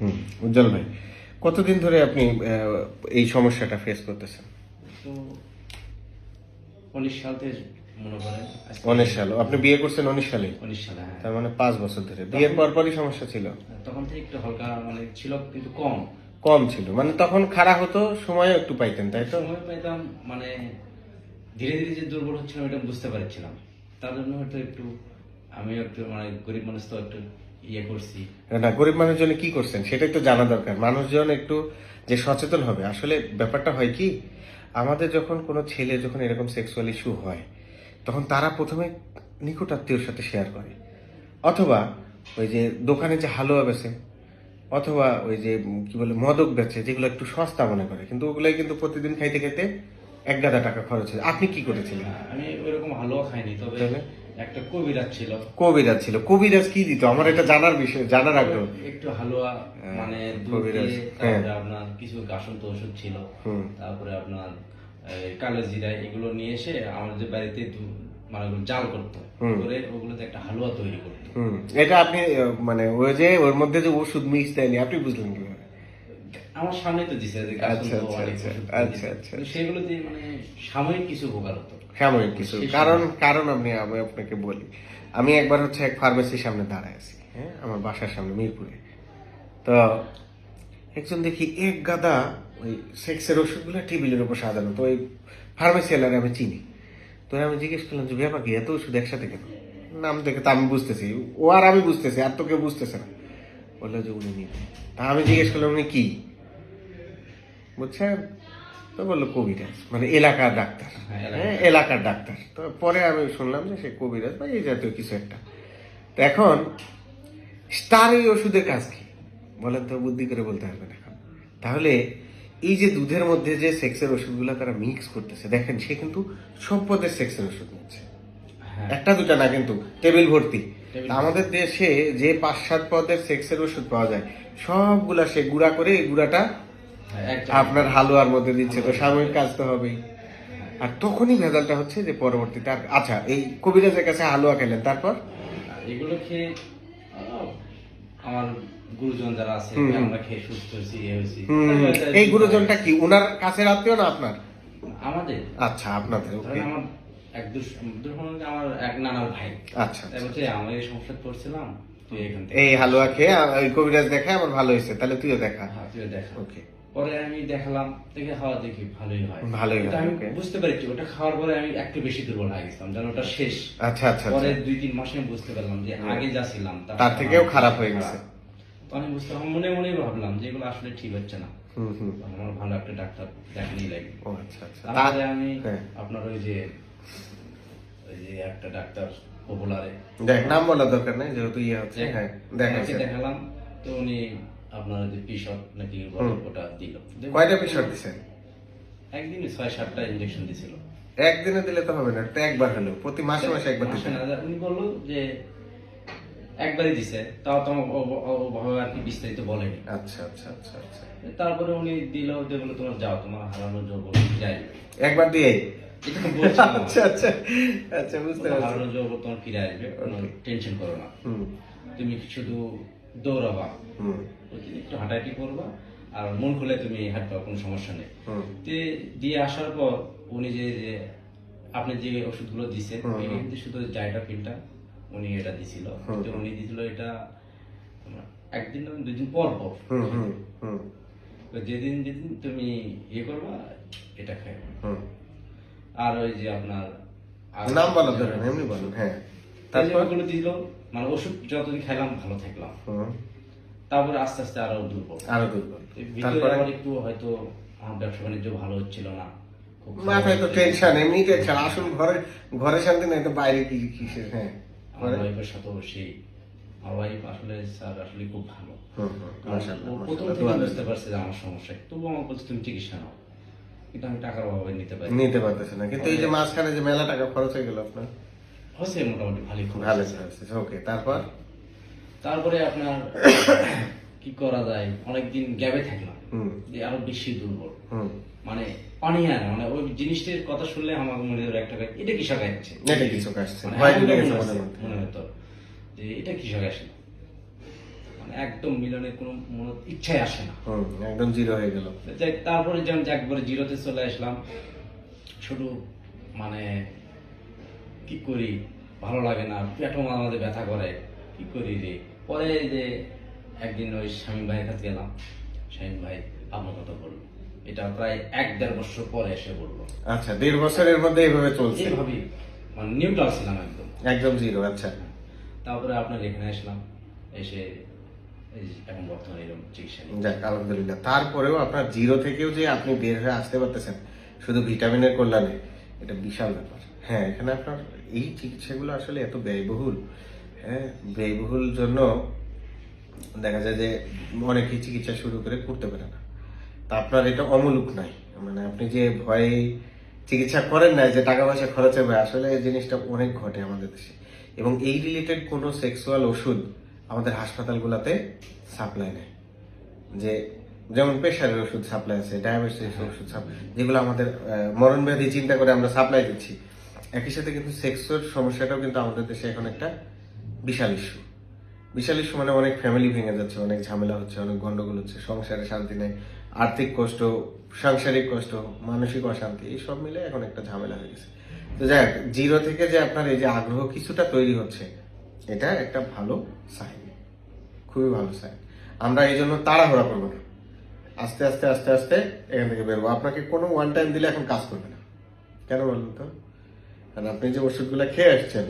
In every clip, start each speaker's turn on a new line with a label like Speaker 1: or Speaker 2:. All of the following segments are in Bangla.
Speaker 1: হুম উজ্জ্বল ভাই কতদিন ধরে আপনি এই সমস্যাটা ফেস করতেছেন?
Speaker 2: তো উনিশ সাল থেকে মনে করেন
Speaker 1: উনিশ সাল আপনি বিয়ে করছেন উনিশ সালে?
Speaker 2: উনিশ সালে হ্যাঁ।
Speaker 1: তার মানে পাঁচ বছর ধরে। বিয়ের পর সমস্যা ছিল?
Speaker 2: তখন থেকে একটু হালকা মানে ছিল কিন্তু কম।
Speaker 1: কম ছিল মানে তখন খারাপ হতো সময়ও একটু পাইতেন তাই তো?
Speaker 2: সময় পেতাম মানে ধীরে ধীরে যে দুর্বল হচ্ছিলাম এটা বুঝতে পারছিলাম। তার জন্য হয়তো একটু আমিও একটু মানে গরিব মানুষ তো একটু ইয়ে করছি।
Speaker 1: না গরিব মানুষজন কি করছেন? সেটাই তো জানা দরকার। মানুষজন একটু যে সচেতন হবে। আসলে ব্যাপারটা হয় কি আমাদের যখন কোনো ছেলে যখন এরকম সেক্সুয়াল ইস্যু হয় তখন তারা প্রথমে নিকট আত্মীয়র সাথে শেয়ার করে। অথবা ওই যে দোকানে যে হালুয়া বেছে অথবা ওই যে কি বলে মদক বেচে যেগুলো একটু সস্তা মনে করে কিন্তু ওগুলাই কিন্তু প্রতিদিন খাইতে খাইতে এক গাদা টাকা খরচ হয় আপনি কি করেছিলেন?
Speaker 2: আমি ওইরকম হালুয়া খাইনি তবে? একটা কবিরাজ ছিল।
Speaker 1: কবিরাজ ছিল। কবিরাজ কি দিত? আমার এটা জানার বিষয় জানার আগ্রহ।
Speaker 2: একটু হালুয়া মানে
Speaker 1: কবিরাজ, হ্যাঁ।
Speaker 2: তারপরে আপনার কিছু গাছন্ত ওষুধ ছিল। তারপরে আপনার কালো জিরা এগুলো নিয়ে এসে আমাদের যে বাড়িতে মানে জাল করতো। করে ওগুলোতে একটা হালুয়া তৈরি করতো।
Speaker 1: এটা আপনি মানে ওই যে ওর মধ্যে যে ওষুধ মিক্স দেয়নি আপনি বুঝলেন কীভাবে
Speaker 2: আমার সামনে তো দিছে যে
Speaker 1: আচ্ছা, আচ্ছা, আচ্ছা, আচ্ছা, আচ্ছা।
Speaker 2: সেগুলো দিয়ে মানে সাময়িক কিছু উপকার হতো।
Speaker 1: সাময়িক কিছু। কারণ কারণ আপনি আমি আপনাকে বলি আমি একবার হচ্ছে এক ফার্মেসির সামনে দাঁড়ায় আছি হ্যাঁ? আমার বাসার সামনে মিরপুরে। তো একজন দেখি এক গাদা ওই সেক্সের ওষুধগুলো টেবিলের উপর সাজানো। তো ওই ফার্মেসি এলারে আমি চিনি। তো আমি জিজ্ঞেস করলাম যে ব্যাপার কি এত ওষুধ একসাথে কেন? নাম দেখে তো আমি বুঝতেছি। ও আর আমি বুঝতেছি আর তো কেউ বুঝতেছে না। বলল যে উনি নিবে। তা আমি জিজ্ঞেস করলাম উনি কি? বুঝছেন তো বলল কবিরাজ মানে এলাকার ডাক্তার।
Speaker 2: হ্যাঁ, এলাকার
Speaker 1: হ্যাঁ ডাক্তার। তো পরে আমি শুনলাম যে সে কবিরাজ বা এই জাতীয় কিছু একটা। তো এখন তার এই ওষুধের কাজ কি? বলেন তো বুদ্ধি করে বলতে পারবেন এখন। তাহলে এই যে দুধের মধ্যে যে সেক্সের ওষুধগুলো তারা মিক্স করতেছে দেখেন সে কিন্তু সব পদের সেক্সের ওষুধ নিচ্ছে।
Speaker 2: হ্যাঁ।
Speaker 1: একটা দুটা না কিন্তু টেবিল ভর্তি। আমাদের দেশে যে পাঁচ সাত পদের সেক্সের ওষুধ পাওয়া যায় সবগুলা সে গুঁড়া করে এই গুঁড়াটা আপনার হালুয়ার মধ্যে দিচ্ছে তো সাময়িক কাজ তো হবেই। আর তখনই ভেজালটা হচ্ছে যে পরবর্তীতে আচ্ছা এই কবিরাজের কাছে হালুয়া খেলেন তারপর?
Speaker 2: এগুলো খেয়ে আমার গুরুজন যারা আছে আমরা খেয়ে সুস্থ হয়েছি হয়েছি।
Speaker 1: এই গুরুজনটা কি উনার কাছের আত্মীয় না আপনার?
Speaker 2: আমাদের।
Speaker 1: আচ্ছা আপনাদের ওকে।
Speaker 2: আমার এক আমার এক নানার ভাই।
Speaker 1: আচ্ছা
Speaker 2: তাই বলছে আমি এই সমস্যা পড়ছিলাম
Speaker 1: এই হালুয়া খেয়ে ওই কবিরাজ দেখায় আমার ভালো হয়েছে তাহলে তুইও দেখা।
Speaker 2: হ্যাঁ তুই দেখা।
Speaker 1: ওকে।
Speaker 2: পরে আমি দেখালাম দেখে খাওয়া দেখি ভালোই হয়।
Speaker 1: ভালোই হয়,
Speaker 2: আমি বুঝতে পারছি ওটা খাওয়ার পরে আমি একটু বেশি দুর্বল হয়ে গেছিলাম যেন ওটা শেষ।
Speaker 1: আচ্ছা আচ্ছা
Speaker 2: পরে
Speaker 1: আচ্ছা
Speaker 2: দুই তিন মাসে আমি বুঝতে পারলাম যে আগে যা ছিলাম
Speaker 1: তার থেকেও খারাপ হয়ে গেছে।
Speaker 2: তো আমি বুঝতে পারলাম মনে মনে ভাবলাম যে এগুলো আসলে ঠিক হচ্ছে না। আমার ভালো একটা ডাক্তার দেখানি লাগে
Speaker 1: আচ্ছা আচ্ছা।
Speaker 2: তারপরে আমি
Speaker 1: হ্যাঁ।
Speaker 2: আপনার ওই যে ওই যে একটা ডাক্তার পপুলারে
Speaker 1: দেখ নাম বলার দরকার নেই যেহেতু ইয়ে হচ্ছে হ্যাঁ
Speaker 2: দেখালাম তো উনি আপনার যে নাকি বলে ওটা দিল।
Speaker 1: কয়টা দিছেন
Speaker 2: একদিনে ছয় সাতটা ইঞ্জেকশন দিছিল।
Speaker 1: একদিনে দিলে তো হবে না তো একবার হলো প্রতি মাসে মাসে একবার
Speaker 2: মাসে
Speaker 1: দিতে
Speaker 2: না, উনি বলল যে একবারই দিছে তাও তো ওভাবে আর কি বিস্তারিত বলেনি।
Speaker 1: আচ্ছা আচ্ছা আচ্ছা আচ্ছা।
Speaker 2: তারপরে উনি দিল যে বলে তোমার যাও তোমার হারানো যৌবন যাই।
Speaker 1: একবার দিয়ে? আচ্ছা আচ্ছা আচ্ছা বুঝতে পারছি।
Speaker 2: তোমার ফিরে আসবে টেনশন করো না। তুমি শুধু দৌড়াবা। প্রতিদিন একটু হাঁটাহাঁটি করবা আর মন খুলে তুমি হাঁটবা কোনো সমস্যা নেই। তে দিয়ে আসার পর উনি যে যে আপনি যে ওষুধগুলো। কিন্তু শুধু জাইটা পিলটা উনি এটা দিছিল। তো উনি দিছিল এটা একদিন না দুই দিন পর পর।
Speaker 1: হুম হুম হুম।
Speaker 2: তো যেদিন যেদিন তুমি ইয়ে করবা এটা খাই আর ওই যে আপনার
Speaker 1: নাম বলা ধরেন এমনি বলেন হ্যাঁ।
Speaker 2: তারপর? দিল মানে ওষুধ যতদিন খাইলাম ভালো থাকলাম। তারপরে আস্তে আস্তে আরও দুর্বল।
Speaker 1: আরও দুর্বল। তারপরে?
Speaker 2: একটু হয়তো আমার ব্যবসা বাণিজ্য ভালো হচ্ছিল না।
Speaker 1: মাথায় তো টেনশন এমনি টেনশন আসল ঘরে ঘরে শান্তি নাই তো বাইরে কি কিসের? হ্যাঁ।
Speaker 2: আমার ওয়াইফের সেই। আমার ওয়াইফ আসলে স্যার আসলে খুব ভালো। প্রথম থেকে বুঝতে পারছে যে আমার সমস্যা। তবু আমার বলছে তুমি চিকিৎসা নাও। কিন্তু আমি টাকার অভাবে নিতে পারি।
Speaker 1: নিতে পারতেছে না। কিন্তু এই যে মাঝখানে যে মেলা টাকা খরচ হয়ে গেল আপনার?
Speaker 2: হচ্ছে মোটামুটি ভালোই।
Speaker 1: ভালো ওকে তারপর?
Speaker 2: তারপরে আপনার কি করা যায়? অনেকদিন গ্যাবে থাকলাম। যে আরও বেশি দুর্বল। মানে পানি মানে ওই জিনিসটির কথা শুনলে আমার মনে হয় একটা এটা কি শাখাচ্ছে
Speaker 1: এটা আসছে?
Speaker 2: মানে মনে হতো যে এটা আসে? মানে একদম মিলনের কোনো মনে ইচ্ছাই আসে না।
Speaker 1: একদম জিরো হয়ে গেল।
Speaker 2: তারপরে যেমন একবারে জিরোতে চলে আসলাম। শুধু মানে কি করি? ভালো লাগে না পেটও মাঝে মাঝে ব্যথা করে কি করি রে? পরে যে একদিন ওই স্বামী ভাইয়ের কাছে গেলাম। স্বামী ভাই আমার কথা বলল। এটা প্রায় এক দেড় বছর পরে এসে বলল।
Speaker 1: আচ্ছা দেড় বছরের মধ্যে এইভাবে চলছে।
Speaker 2: এইভাবেই মানে নিউট্রাল ছিলাম একদম।
Speaker 1: একদম জিরো আচ্ছা।
Speaker 2: তারপরে আপনার এখানে আসলাম এসে এই এখন বর্তমানে এরকম চিকিৎসা।
Speaker 1: যাক আলহামদুলিল্লাহ। তারপরেও আপনার জিরো থেকেও যে আপনি বের হয়ে আসতে পারতেছেন শুধু ভিটামিনের কল্যাণে এটা বিশাল ব্যাপার। হ্যাঁ এখানে আপনার এই চিকিৎসাগুলো আসলে এত ব্যয়বহুল হ্যাঁ? ব্যয়বহুল জন্য দেখা যায় যে অনেকেই চিকিৎসা শুরু করে করতে পারে না। তা আপনার এটা অমূলক নাই মানে আপনি যে ভয়ে চিকিৎসা করেন না যে টাকা পয়সা খরচ হবে আসলে এই জিনিসটা অনেক ঘটে আমাদের দেশে। এবং এই রিলেটেড কোনো সেক্সুয়াল ওষুধ আমাদের হাসপাতালগুলোতে সাপ্লাই নেই যে যেমন প্রেশারের ওষুধ সাপ্লাই আছে ডায়াবেটিসের ওষুধ সাপ্লাই যেগুলো আমাদের আহ, মরণ ব্যাধি চিন্তা করে আমরা সাপ্লাই দিচ্ছি। একই সাথে কিন্তু সেক্সের সমস্যাটাও কিন্তু আমাদের দেশে এখন একটা বিশাল ইস্যু বিশাল ইস্যু মানে অনেক ফ্যামিলি ভেঙে যাচ্ছে অনেক ঝামেলা হচ্ছে অনেক গন্ডগোল হচ্ছে সংসারে শান্তি নেই আর্থিক কষ্ট সাংসারিক কষ্ট মানসিক অশান্তি এই সব মিলে এখন একটা ঝামেলা হয়ে গেছে। তো যাই হোক, জিরো থেকে যে আপনার এই যে আগ্রহ কিছুটা তৈরি হচ্ছে এটা একটা ভালো সাইন খুবই ভালো সাইন আমরা এই জন্য তাড়াহুড়া করব না। আস্তে আস্তে আস্তে আস্তে এখান থেকে বেরবো। আপনাকে কোনো ওয়ান টাইম দিলে এখন কাজ করবে না। কেন বলুন তো? কারণ আপনি যে ওষুধগুলো খেয়ে আসছেন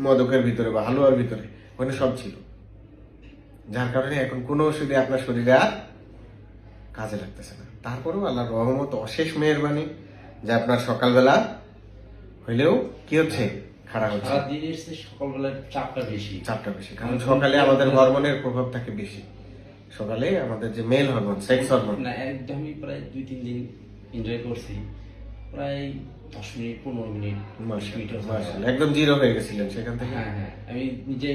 Speaker 1: মদকের ভিতরে বা হালুয়ার ভিতরে ওখানে সব ছিল। যার কারণে এখন কোনো ওষুধে আপনার শরীরে আর কাজে লাগতেছে না। তারপরেও আল্লাহর রহমত অশেষ মেহরবানি যে আপনার সকালবেলা হইলেও কি হচ্ছে? খারাপ হচ্ছে
Speaker 2: সারা সকালবেলার চাপটা বেশি।
Speaker 1: চাপটা বেশি। কারণ সকালে আমাদের হরমোনের প্রভাব থাকে বেশি। সকালে আমাদের যে মেল হরমোন সেক্স হরমোন।
Speaker 2: না একদমই প্রায় দুই তিন দিন এনজয় করছি। প্রায় দশ মিনিট পনেরো মিনিট বিশ মিনিট
Speaker 1: একদম জিরো হয়ে গেছিলেন সেখান থেকে?
Speaker 2: হ্যাঁ হ্যাঁ। আমি নিজে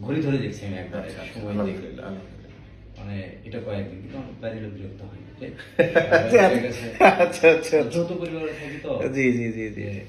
Speaker 2: ঘড়ি ধরে দেখছি আমি একবার
Speaker 1: আচ্ছা, আচ্ছা,
Speaker 2: সময়। মানে এটা কয়েকদিন কিন্তু আমার বাড়ির লোক বিরক্ত হয়
Speaker 1: আচ্ছা আচ্ছা। আচ্ছা
Speaker 2: যৌথ পরিবারে থাকি তো।
Speaker 1: জি জি জি জি।
Speaker 2: যে